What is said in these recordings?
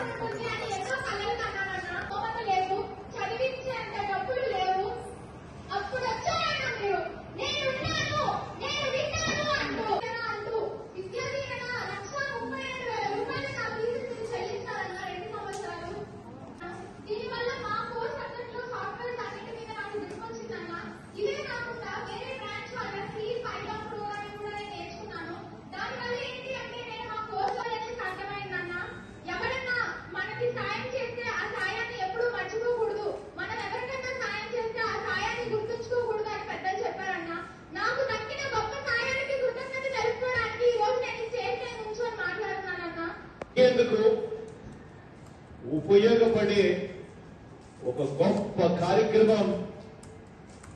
Obrigado. ఎందుకు? ఉపయోగపడే ఒక గొప్ప కార్యక్రమం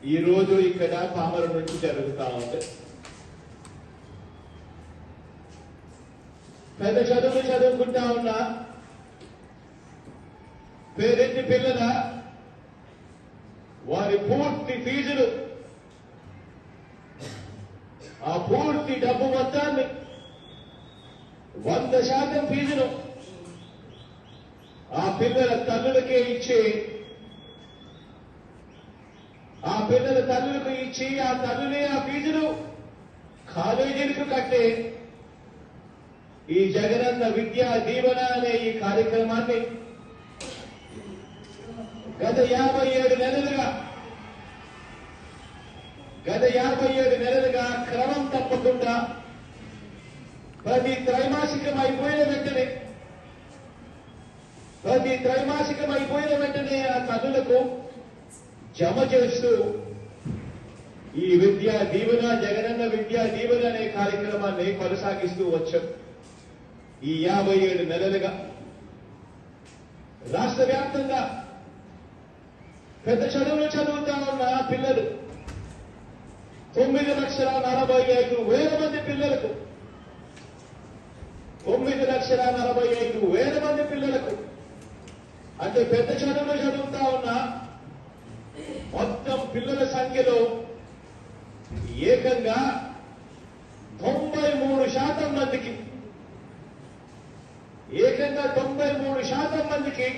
ఈ రోజు ఇక్కడ పామర నుంచి జరుగుతా ఉంది. పెద్ద చదువులు చదువుకుంటా ఉన్నా పేరెంటి పిల్లల వారి పూర్తి ఫీజులు ఆ పూర్తి డబ్బు మొత్తాన్ని వంద శాతం ఫీజును ఆ పిల్లల తల్లులకే ఇచ్చి ఆ పిల్లల తల్లులకు ఇచ్చి ఆ తల్లులే ఆ ఫీజును కాలేజీలకు కట్టే ఈ జగనన్న విద్యా దీవెన అనే ఈ కార్యక్రమాన్ని. గత యాభై ఏడు నెలలుగా గత యాభై ఏడు నెలలుగా క్రమం తప్పకుండా ప్రతి త్రైమాసికం అయిపోయిన వెంటనే ప్రతి త్రైమాసికం అయిపోయిన వెంటనే ఆ తల్లులకు జమ చేస్తూ ఈ విద్యా దీవెన జగనన్న విద్యా దీవెన అనే కార్యక్రమాన్ని కొనసాగిస్తూ వచ్చాం. ఈ యాభై ఏడు నెలలుగా రాష్ట్ర వ్యాప్తంగా పెద్ద చదువులు చదువుతా ఉన్న పిల్లలు తొమ్మిది లక్షల నలభై ఐదు వేల మంది పిల్లలకు లక్షల నలభై ఐదు వేల మంది పిల్లలకు. అంటే పెద్ద చదువులు చదువుతా ఉన్న మొత్తం పిల్లల సంఖ్యలో ఏకంగా తొంభై మూడు శాతం మందికి ఏకంగా తొంభై మూడు శాతం మందికి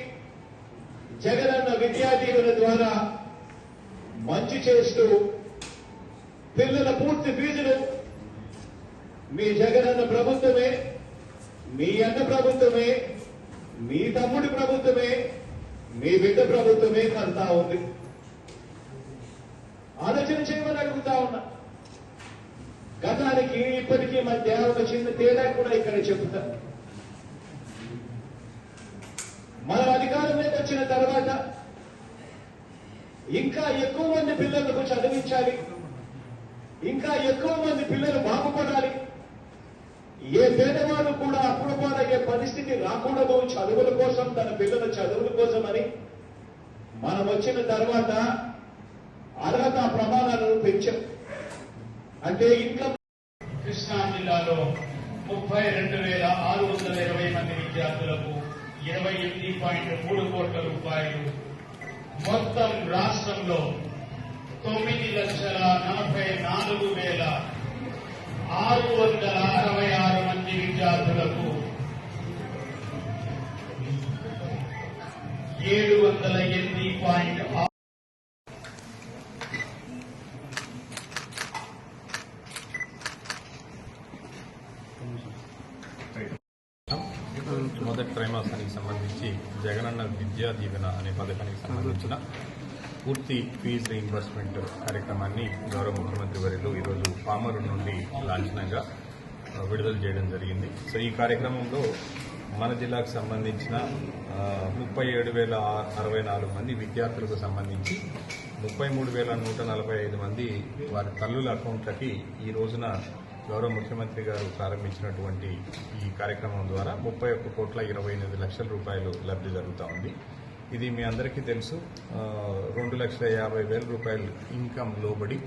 జగనన్న విద్యా దీవెన ద్వారా మంచి చేస్తూ పిల్లల పూర్తి ఫీజులు మీ జగనన్న ప్రభుత్వమే మీ అన్న ప్రభుత్వమే మీ తమ్ముడి ప్రభుత్వమే మీ బిడ్డ ప్రభుత్వమే కడతా ఉంది. ఆలోచన చేయమని అడుగుతా ఉన్నా. గతానికి ఇప్పటికీ మధ్య ఒక చిన్న తేడా కూడా ఇక్కడ చెబుతాను మనం అధికారంలోకి వచ్చిన తర్వాత ఇంకా ఎక్కువ మంది పిల్లలకు చదివించాలి. ఇంకా ఎక్కువ మంది పిల్లలు బాగుపడాలి. ఏ పేదవాడు కూడా అప్పుడపాలయ్యే పరిస్థితి రాకూడదు చదువుల కోసం తన పిల్లల చదువుల కోసం అని. మనం వచ్చిన తర్వాత అర్హత ప్రమాణాలను పెంచాం. అంటే ఇంకా కృష్ణా జిల్లాలో ముప్పై రెండు వేల ఆరు వందల ఇరవై మంది విద్యార్థులకు ఇరవై ఎనిమిది పాయింట్ మూడు కోట్ల రూపాయలు. మొత్తం రాష్ట్రంలో తొమ్మిది లక్షల నలభై నాలుగు వేల ఆరు వందల అరవై ఆరు విద్యార్థులకు ఏడు వందల ఎనిమిది పాయింట్ మొదటి త్రైమాసానికి సంబంధించి జగనన్న విద్యా దీవెన అనే పథకానికి సంబంధించిన పూర్తి ఫీజు రీఇంబర్స్మెంట్ కార్యక్రమాన్ని గౌరవ ముఖ్యమంత్రి వర్యులు ఈరోజు పామరు నుండి లాంఛనంగా విడుదల చేయడం జరిగింది. సో ఈ కార్యక్రమంలో మన జిల్లాకు సంబంధించిన ముప్పై ఏడు వేల అరవై నాలుగు మంది విద్యార్థులకు సంబంధించి ముప్పై మూడు వేల నూట నలభై ఐదు మంది వారి తల్లుల అకౌంట్లకి ఈ రోజున గౌరవ ముఖ్యమంత్రి గారు ప్రారంభించినటువంటి ఈ కార్యక్రమం ద్వారా ముప్పై ఒక్క కోట్ల ఇరవై ఎనిమిది లక్షల రూపాయలు లబ్ధి జరుగుతూ ఉంది. ఇది మీ అందరికీ తెలుసు. రెండు లక్షల యాభై వేల రూపాయలు ఇన్కమ్ లోబడి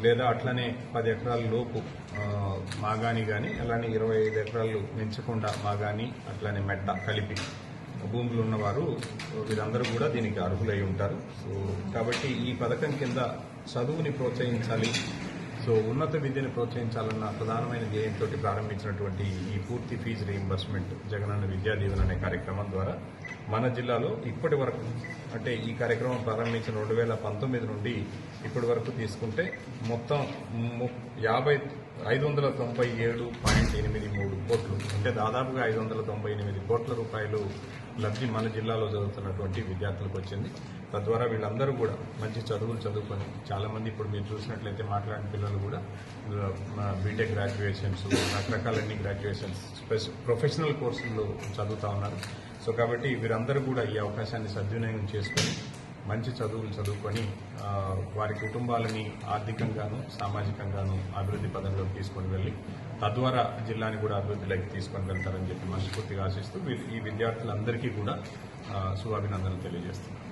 లేదా అట్లనే పది ఎకరాల లోపు మాగాని కానీ అలానే ఇరవై ఐదు ఎకరాలు పెంచకుండా మాగాని అట్లనే మెట్ట కలిపి భూములు ఉన్నవారు వీరందరూ కూడా దీనికి అర్హులై ఉంటారు. సో కాబట్టి ఈ పథకం కింద చదువుని ప్రోత్సహించాలి సో ఉన్నత విద్యను ప్రోత్సహించాలన్న ప్రధానమైన ధ్యేయంతో ప్రారంభించినటువంటి ఈ పూర్తి ఫీజు రీయింబర్స్మెంట్ జగనన్న విద్యా దీవెన అనే కార్యక్రమం ద్వారా మన జిల్లాలో ఇప్పటి వరకు అంటే ఈ కార్యక్రమం ప్రారంభించిన రెండు వేల పంతొమ్మిది నుండి ఇప్పటి వరకు తీసుకుంటే మొత్తం ము- యాభై ఐదు వందల తొంభై ఏడు పాయింట్ ఎనిమిది మూడు కోట్లు. అంటే దాదాపుగా ఐదు వందల తొంభై ఎనిమిది కోట్ల రూపాయలు లబ్ధి మన జిల్లాలో చదువుతున్నటువంటి విద్యార్థులకు వచ్చింది. తద్వారా వీళ్ళందరూ కూడా మంచి చదువులు చదువుకొని చాలామంది ఇప్పుడు మీరు చూసినట్లయితే మాట్లాడిన పిల్లలు కూడా బీటెక్ గ్రాడ్యుయేషన్స్ రకరకాలన్నీ గ్రాడ్యుయేషన్స్ స్పెస్- ప్రొఫెషనల్ కోర్సుల్లో చదువుతా ఉన్నారు. సో కాబట్టి వీరందరూ కూడా ఈ అవకాశాన్ని సద్వినియోగం చేసుకొని మంచి చదువులు చదువుకొని వారి కుటుంబాలని ఆర్థికంగాను సామాజికంగాను అభివృద్ధి పదంలోకి తీసుకొని వెళ్ళి తద్వారా జిల్లాని కూడా అభివృద్ధిలోకి తీసుకొని వెళ్తారని చెప్పి మనస్ఫూర్తిగా ఆశిస్తూ వీ- ఈ విద్యార్థులందరికీ కూడా శుభాభినందనలు తెలియజేస్తున్నాను.